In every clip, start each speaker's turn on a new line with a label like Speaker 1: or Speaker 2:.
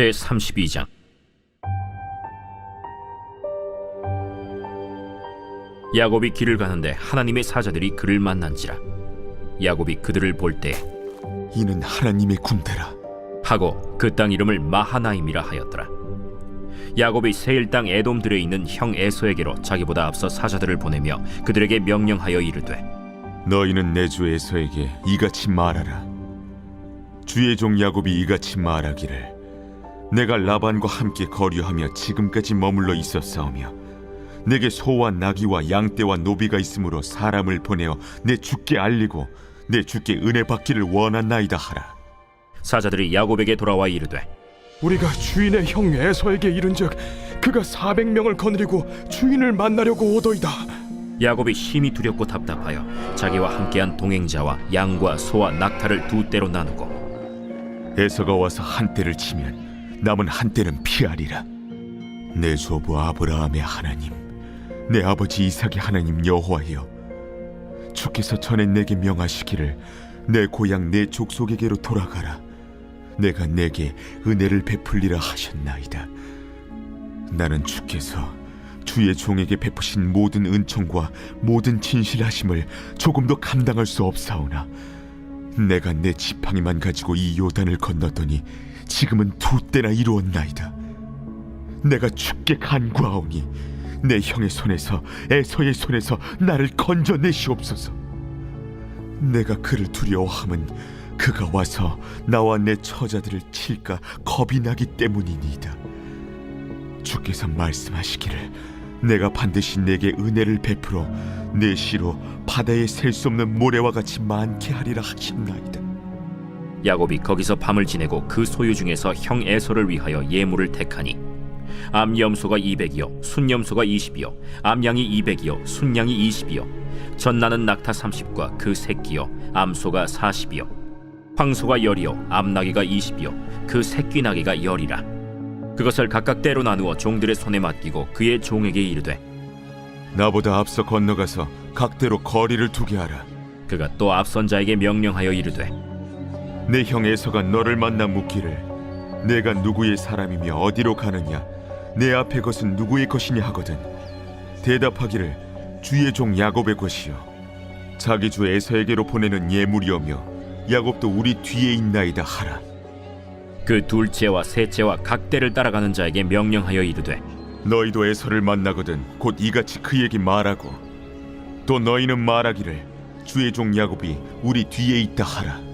Speaker 1: 제 32장 야곱이 길을 가는데 하나님의 사자들이 그를 만난지라 야곱이 그들을 볼 때
Speaker 2: 이는 하나님의 군대라.
Speaker 1: 하고 그 땅 이름을 마하나임이라 하였더라 야곱이 세일 땅 에돔들에 있는 형 에서에게로 자기보다 앞서 사자들을 보내며 그들에게 명령하여 이르되
Speaker 2: 너희는 내 주 에서에게 이같이 말하라. 주의 종 야곱이 이같이 말하기를 내가 라반과 함께 거류하며 지금까지 머물러 있었사오며 내게 소와 나귀와 양떼와 노비가 있으므로 사람을 보내어 내 주께 알리고 내 주께 은혜 받기를 원한나이다 하라.
Speaker 1: 사자들이 야곱에게 돌아와 이르되
Speaker 3: 우리가 주인의 형 에서에게 이른즉 그가 400명을 거느리고 주인을 만나려고 오더이다.
Speaker 1: 야곱이 심히 두렵고 답답하여 자기와 함께한 동행자와 양과 소와 낙타를 두 떼로 나누고
Speaker 2: 에서가 와서 한 때를 치면 남은 한 때는 피하리라. 내 조부 아브라함의 하나님, 내 아버지 이삭의 하나님 여호와여, 주께서 전에 내게 명하시기를 내 고향 내 족속에게로 돌아가라. 내가 내게 은혜를 베풀리라 하셨나이다. 나는 주께서 주의 종에게 베푸신 모든 은총과 모든 진실하심을 조금도 감당할 수 없사오나 내가 내 지팡이만 가지고 이 요단을 건넜더니 지금은 두 때나 이루었나이다. 내가 죽게 간구하오니 내 형의 손에서 에서의 손에서 나를 건져내시옵소서. 내가 그를 두려워함은 그가 와서 나와 내 처자들을 칠까 겁이 나기 때문이니이다. 주께서 말씀하시기를 내가 반드시 내게 은혜를 베풀어 내 시로 바다에 셀 수 없는 모래와 같이 많게 하리라 하셨나이다.
Speaker 1: 야곱이 거기서 밤을 지내고 그 소유 중에서 형 에서를 위하여 예물을 택하니 암염소가 200이요 순염소가 20이요 암양이 200이요 순양이 20이요 전나는 낙타 30과 그 새끼요 암소가 40이요 황소가 10이요 암나귀가 20이요 그 새끼 나귀가 10이라 그것을 각각 때로 나누어 종들의 손에 맡기고 그의 종에게 이르되
Speaker 2: 나보다 앞서 건너가서 각대로 거리를 두게 하라.
Speaker 1: 그가 또 앞선 자에게 명령하여 이르되
Speaker 2: 내 형 에서가 너를 만나 묻기를 내가 누구의 사람이며 어디로 가느냐? 내 앞에 것은 누구의 것이냐? 하거든. 대답하기를 주의 종 야곱의 것이요. 자기 주 에서에게로 보내는 예물이오며 야곱도 우리 뒤에 있나이다 하라.
Speaker 1: 그 둘째와 셋째와 각 때를 따라가는 자에게 명령하여 이르되
Speaker 2: 너희도 에서를 만나거든 곧 이같이 그에게 말하고 또 너희는 말하기를 주의 종 야곱이 우리 뒤에 있다 하라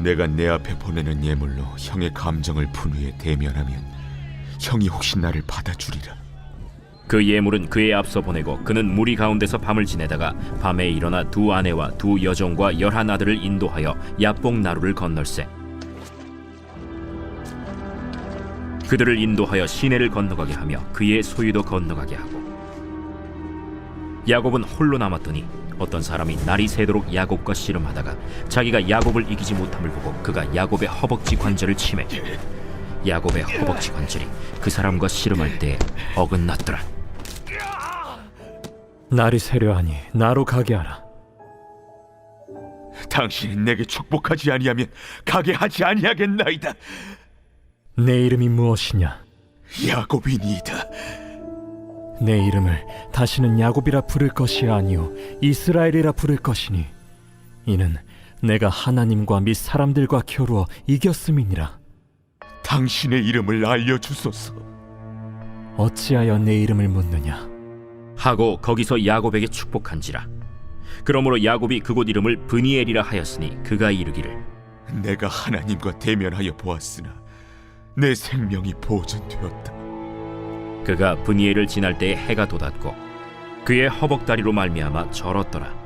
Speaker 2: 내가 내 앞에 보내는 예물로 형의 감정을 푼 후에 대면하면 형이 혹시 나를 받아주리라.
Speaker 1: 그 예물은 그의 앞서 보내고 그는 무리 가운데서 밤을 지내다가 밤에 일어나 두 아내와 두 여종과 열한 아들을 인도하여 야뽕 나루를 건널세. 그들을 인도하여 시내를 건너가게 하며 그의 소유도 건너가게 하고 야곱은 홀로 남았더니 어떤 사람이 날이 새도록 야곱과 씨름하다가 자기가 야곱을 이기지 못함을 보고 그가 야곱의 허벅지 관절을 치매 야곱의 허벅지 관절이 그 사람과 씨름할 때 어긋났더라
Speaker 3: 날이 새려하니 나로 가게 하라.
Speaker 2: 당신이 내게 축복하지 아니하면 가게 하지 아니하겠나이다
Speaker 3: 내 이름이 무엇이냐?
Speaker 2: 야곱이니이다
Speaker 3: 내 이름을 다시는 야곱이라 부를 것이 아니요 이스라엘이라 부를 것이니 이는 내가 하나님과 및 사람들과 겨루어 이겼음이니라.
Speaker 2: 당신의 이름을 알려주소서
Speaker 3: 어찌하여 내 이름을 묻느냐?
Speaker 1: 하고 거기서 야곱에게 축복한지라 그러므로 야곱이 그곳 이름을 브니엘이라 하였으니 그가 이르기를
Speaker 2: 내가 하나님과 대면하여 보았으나 내 생명이 보존되었다
Speaker 1: 그가 브니엘을 지날 때에 해가 돋았고 그의 허벅다리로 말미암아 절었더라.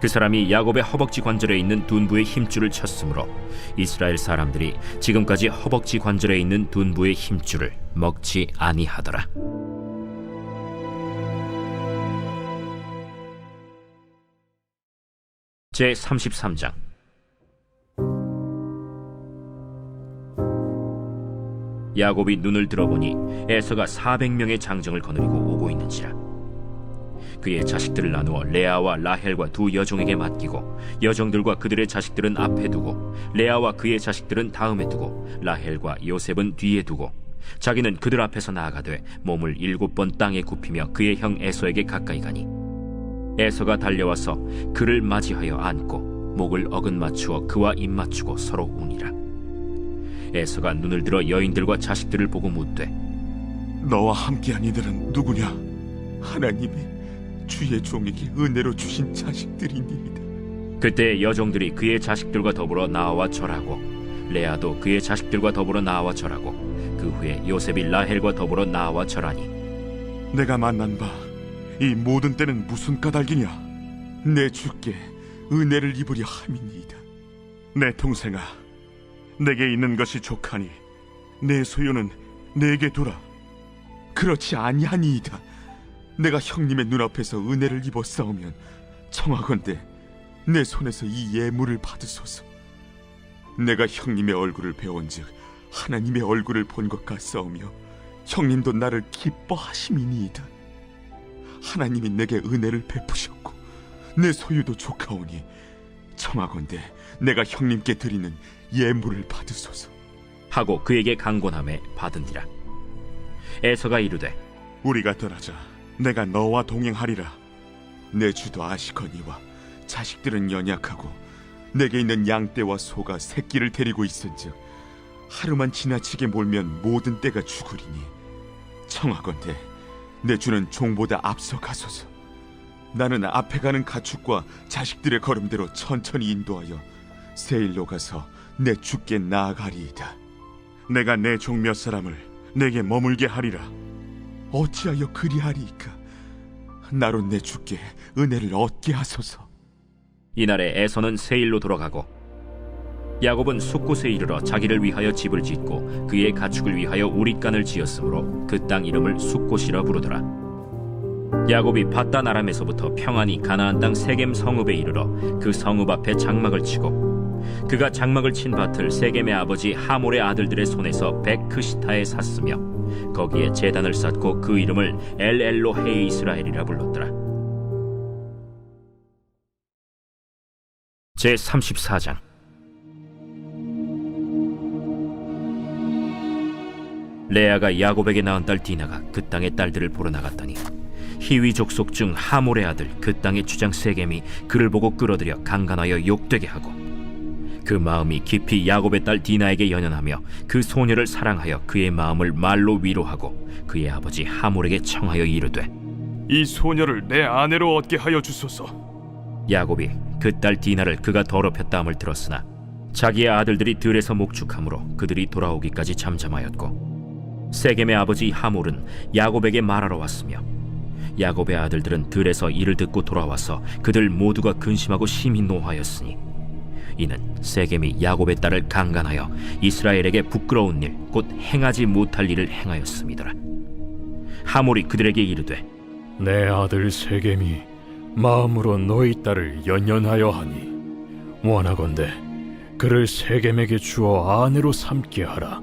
Speaker 1: 그 사람이 야곱의 허벅지 관절에 있는 둔부의 힘줄을 쳤으므로 이스라엘 사람들이 지금까지 허벅지 관절에 있는 둔부의 힘줄을 먹지 아니하더라. 제 33장 야곱이 눈을 들어보니 에서가 400명의 장정을 거느리고 오고 있는지라. 그의 자식들을 나누어 레아와 라헬과 두 여종에게 맡기고 여종들과 그들의 자식들은 앞에 두고 레아와 그의 자식들은 다음에 두고 라헬과 요셉은 뒤에 두고 자기는 그들 앞에서 나아가되 몸을 일곱 번 땅에 굽히며 그의 형 에서에게 가까이 가니 에서가 달려와서 그를 맞이하여 안고 목을 어긋 맞추어 그와 입 맞추고 서로 우니라 에서가 눈을 들어 여인들과 자식들을 보고 묻되
Speaker 2: 너와 함께한 이들은 누구냐? 하나님이 주의 종에게 은혜로 주신 자식들이니이다.
Speaker 1: 그때 여종들이 그의 자식들과 더불어 나와 절하고 레아도 그의 자식들과 더불어 나와 절하고 그 후에 요셉이 라헬과 더불어 나와 절하니
Speaker 2: 내가 만난 바 이 모든 때는 무슨 까닭이냐? 내 주께 은혜를 입으려 함이니이다. 내 동생아, 내게 있는 것이 족하니 내 소유는 내게 두라. 그렇지 아니하니이다. 내가 형님의 눈앞에서 은혜를 싸우면 청하건대 내 손에서 이 예물을 받으소서. 내가 형님의 얼굴을 배운즉 하나님의 얼굴을 본 것 같사오며 형님도 나를 기뻐하심이니이다. 하나님이 내게 은혜를 베푸셨고 내 소유도 조카오니 청하건대 내가 형님께 드리는 예물을 받으소서.
Speaker 1: 하고 그에게 강권함에 받은디라 에서가 이르되
Speaker 2: 우리가 떠나자 내가 너와 동행하리라. 내 주도 아시거니와 자식들은 연약하고 내게 있는 양떼와 소가 새끼를 데리고 있은즉 하루만 지나치게 몰면 모든 떼가 죽으리니 청하건대 내 주는 종보다 앞서 가소서. 나는 앞에 가는 가축과 자식들의 걸음대로 천천히 인도하여 세일로 가서 내 주께 나아가리이다. 내가 내 종 몇 사람을 내게 머물게 하리라. 어찌하여 그리하리이까? 나로 내 주께 은혜를 얻게 하소서.
Speaker 1: 이날에 에서는 세일로 돌아가고 야곱은 숫곳에 이르러 자기를 위하여 집을 짓고 그의 가축을 위하여 우릿간을 지었으므로 그 땅 이름을 숫곳이라 부르더라 야곱이 바단 아람에서부터 평안히 가나안 땅 세겜 성읍에 이르러 그 성읍 앞에 장막을 치고 그가 장막을 친 밭을 세겜의 아버지 하몰의 아들들의 손에서 베크시타에 샀으며 거기에 제단을 쌓고 그 이름을 엘엘로 헤 이 스라엘이라 불렀더라. 제 34장. 레아가 야곱에게 낳은 딸 디나가 그 땅의 딸들을 보러 나갔더니 히위 족속 중 하몰의 아들 그 땅의 주장 세겜이 그를 보고 끌어들여 강간하여 욕되게 하고 그 마음이 깊이 야곱의 딸 디나에게 연연하며 그 소녀를 사랑하여 그의 마음을 말로 위로하고 그의 아버지 하몰에게 청하여 이르되
Speaker 4: 이 소녀를 내 아내로 얻게 하여 주소서.
Speaker 1: 야곱이 그 딸 디나를 그가 더럽혔다 함을 들었으나 자기의 아들들이 들에서 목축함으로 그들이 돌아오기까지 잠잠하였고 세겜의 아버지 하몰은 야곱에게 말하러 왔으며 야곱의 아들들은 들에서 이를 듣고 돌아와서 그들 모두가 근심하고 심히 노하였으니 이는 세겜이 야곱의 딸을 강간하여 이스라엘에게 부끄러운 일 곧 행하지 못할 일을 행하였음이더라 하몰이 그들에게 이르되
Speaker 3: 내 아들 세겜이 마음으로 너희 딸을 연연하여 하니 원하건대 그를 세겜에게 주어 아내로 삼게 하라.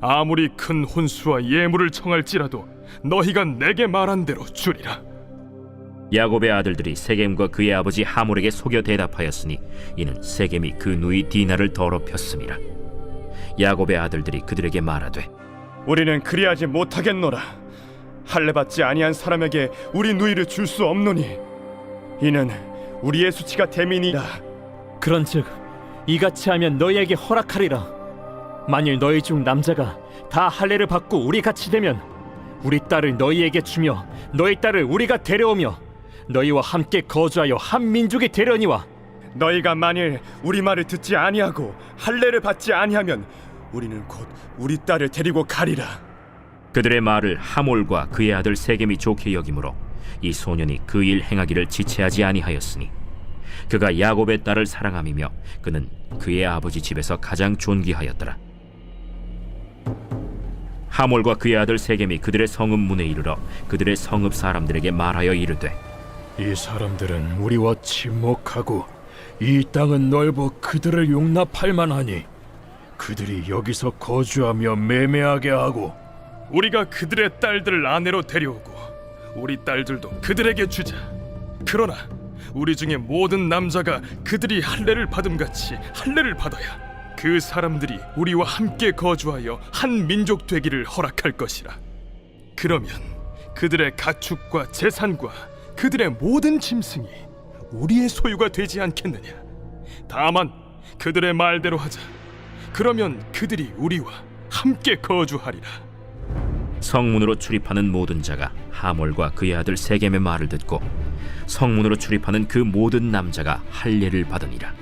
Speaker 4: 아무리 큰 혼수와 예물을 청할지라도 너희가 내게 말한 대로 주리라.
Speaker 1: 야곱의 아들들이 세겜과 그의 아버지 하몰에게 속여 대답하였으니 이는 세겜이 그 누이 디나를 더럽혔음이라 야곱의 아들들이 그들에게 말하되
Speaker 5: 우리는 그리하지 못하겠노라. 할례 받지 아니한 사람에게 우리 누이를 줄 수 없노니 이는 우리의 수치가 대민이라.
Speaker 3: 그런즉 이같이 하면 너희에게 허락하리라. 만일 너희 중 남자가 다 할례를 받고 우리 같이 되면 우리 딸을 너희에게 주며 너희 딸을 우리가 데려오며 너희와 함께 거주하여 한 민족이 되려니와
Speaker 5: 너희가 만일 우리 말을 듣지 아니하고 할례를 받지 아니하면 우리는 곧 우리 딸을 데리고 가리라.
Speaker 1: 그들의 말을 하몰과 그의 아들 세겜이 좋게 여기므로 이 소년이 그 일 행하기를 지체하지 아니하였으니 그가 야곱의 딸을 사랑함이며 그는 그의 아버지 집에서 가장 존귀하였더라. 하몰과 그의 아들 세겜이 그들의 성읍 문에 이르러 그들의 성읍 사람들에게 말하여 이르되
Speaker 3: 이 사람들은 우리와 침묵하고 이 땅은 넓어 그들을 용납할 만하니 그들이 여기서 거주하며 매매하게 하고
Speaker 4: 우리가 그들의 딸들을 아내로 데려오고 우리 딸들도 그들에게 주자. 그러나 우리 중에 모든 남자가 그들이 할례를 받음 같이 할례를 받아야 그 사람들이 우리와 함께 거주하여 한 민족 되기를 허락할 것이라. 그러면 그들의 가축과 재산과 그들의 모든 짐승이 우리의 소유가 되지 않겠느냐? 다만 그들의 말대로 하자. 그러면 그들이 우리와 함께 거주하리라.
Speaker 1: 성문으로 출입하는 모든 자가 하몰과 그의 아들 세겜의 말을 듣고 성문으로 출입하는 그 모든 남자가 할례를 받으니라.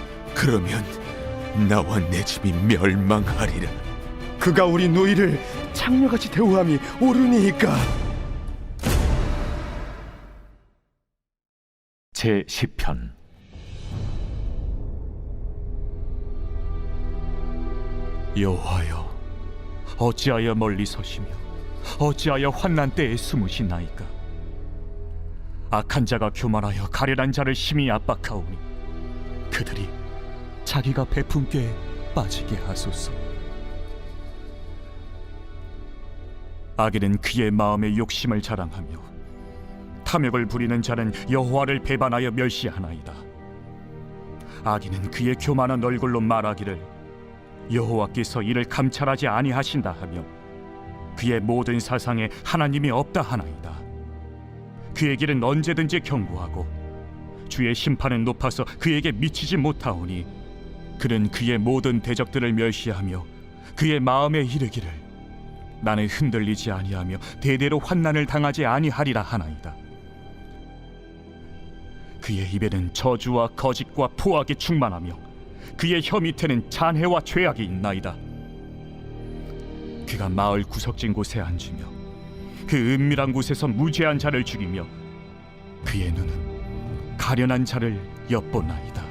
Speaker 2: 그러면 나와 내 집이 멸망하리라.
Speaker 5: 그가 우리 누이를 창녀같이 대우함이 옳으니까.
Speaker 3: 제 10편 여호와여 어찌하여 멀리 서시며 어찌하여 환난 때에 숨으시나이까 악한 자가 교만하여 가련한 자를 심히 압박하오니 그들이 자기가 꾀에 빠지게 하소서 악인은 그의 마음의 욕심을 자랑하며 탐욕을 부리는 자는 여호와를 배반하여 멸시하나이다. 악인은 그의 교만한 얼굴로 말하기를 여호와께서 이를 감찰하지 아니하신다 하며 그의 모든 사상에 하나님이 없다 하나이다. 그의 길은 언제든지 경고하고 주의 심판은 높아서 그에게 미치지 못하오니 그는 그의 모든 대적들을 멸시하며 그의 마음에 이르기를 나는 흔들리지 아니하며 대대로 환난을 당하지 아니하리라 하나이다. 그의 입에는 저주와 거짓과 포악이 충만하며 그의 혀 밑에는 잔해와 죄악이 있나이다. 그가 마을 구석진 곳에 앉으며 그 은밀한 곳에서 무죄한 자를 죽이며 그의 눈은 가련한 자를 엿보나이다.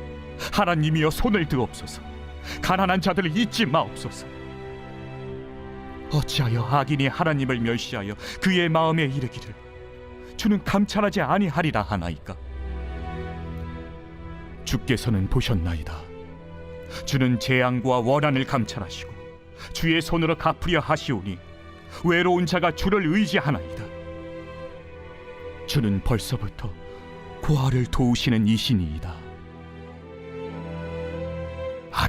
Speaker 3: 하나님이여 손을 드옵소서. 가난한 자들을 잊지 마옵소서. 어찌하여 악인이 하나님을 멸시하여 그의 마음에 이르기를? 주는 감찰하지 아니하리라 하나이까? 주께서는 보셨나이다. 주는 재앙과 원한을 감찰하시고 주의 손으로 갚으려 하시오니 외로운 자가 주를 의지하나이다. 주는 벌써부터 고아를 도우시는 이신이이다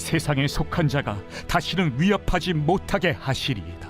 Speaker 3: 세상에 속한 자가 다시는 위협하지 못하게 하시리이다.